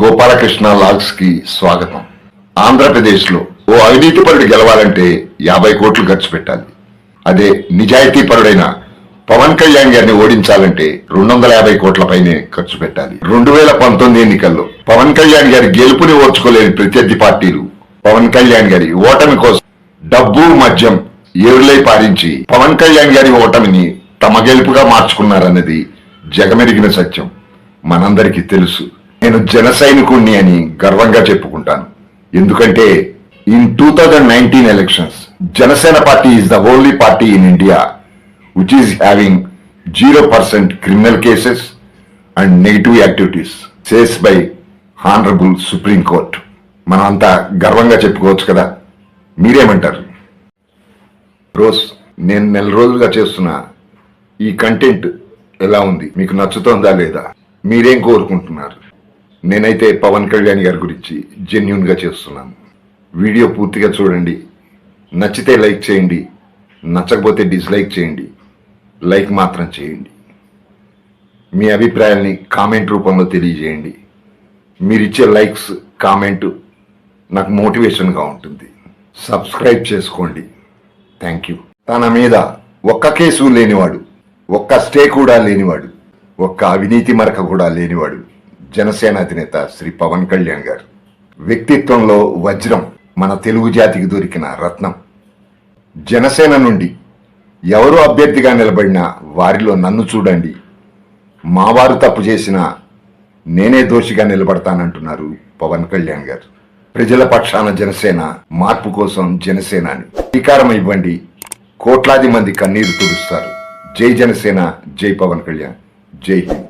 గోపాలకృష్ణ లాగ్స్కి స్వాగతం. ఆంధ్రప్రదేశ్లో ఓ అవినీతిపరుడు గెలవాలంటే యాభై కోట్లు ఖర్చు పెట్టాలి. అదే నిజాయితీ పరుడైన పవన్ కళ్యాణ్ గారిని ఓడించాలంటే రెండు వందల యాభై కోట్ల పైనే ఖర్చు పెట్టాలి. రెండు వేల పంతొమ్మిది ఎన్నికల్లో పవన్ కళ్యాణ్ గారి గెలుపుని ఓర్చుకోలేని ప్రత్యర్థి పార్టీలు పవన్ కళ్యాణ్ గారి ఓటమి కోసం డబ్బు మద్యం ఏరులై పారించి పవన్ కళ్యాణ్ గారి ఓటమిని తమ గెలుపుగా మార్చుకున్నారన్నది జగమెరిగిన సత్యం. మనందరికీ తెలుసు. నేను జన సైనికుణ్ణి అని గర్వంగా చెప్పుకుంటాను. ఎందుకంటే in two thousand nineteen elections Janasena party is the only party in India which is having zero percent criminal cases and negative activities says by honourable supreme court మనం అంతా గర్వంగా చెప్పుకోవచ్చు కదా? మీరేమంటారు? రోజ్ నేను నెల రోజులుగా చేస్తున్న ఈ కంటెంట్ ఎలా ఉంది? మీకు నచ్చుతోందా లేదా? మీరేం కోరుకుంటున్నారు? నేనైతే పవన్ కళ్యాణ్ గారి గురించి జెన్యున్గా చేస్తున్నాను. వీడియో పూర్తిగా చూడండి. నచ్చితే లైక్ చేయండి. నచ్చకపోతే డిస్లైక్ చేయండి. లైక్ మాత్రం చేయండి. మీ అభిప్రాయాల్ని కామెంట్ రూపంలో తెలియజేయండి. మీరిచ్చే లైక్స్ కామెంట్ నాకు మోటివేషన్గా ఉంటుంది. సబ్స్క్రైబ్ చేసుకోండి. Thank you. తన మీద ఒక్క కేసు లేనివాడు ఒక్క స్టే కూడా లేనివాడు ఒక్క అవినీతి మరక కూడా లేనివాడు జనసేన అధినేత శ్రీ పవన్ కళ్యాణ్ గారు. వ్యక్తిత్వంలో వజ్రం మన తెలుగు జాతికి దొరికిన రత్నం. జనసేన నుండి ఎవరు అభ్యర్థిగా నిలబడినా వారిలో నన్ను చూడండి. మావారు తప్పు చేసినా నేనే దోషిగా నిలబడతానంటున్నారు పవన్ కళ్యాణ్ గారు. ప్రజల పక్షాన జనసేన మార్పు కోసం జనసేన అని అధికారం ఇవ్వండి. కోట్లాది మంది కన్నీరు తుడుస్తారు. జై జనసేన జై పవన్ కళ్యాణ్. జై హింద్.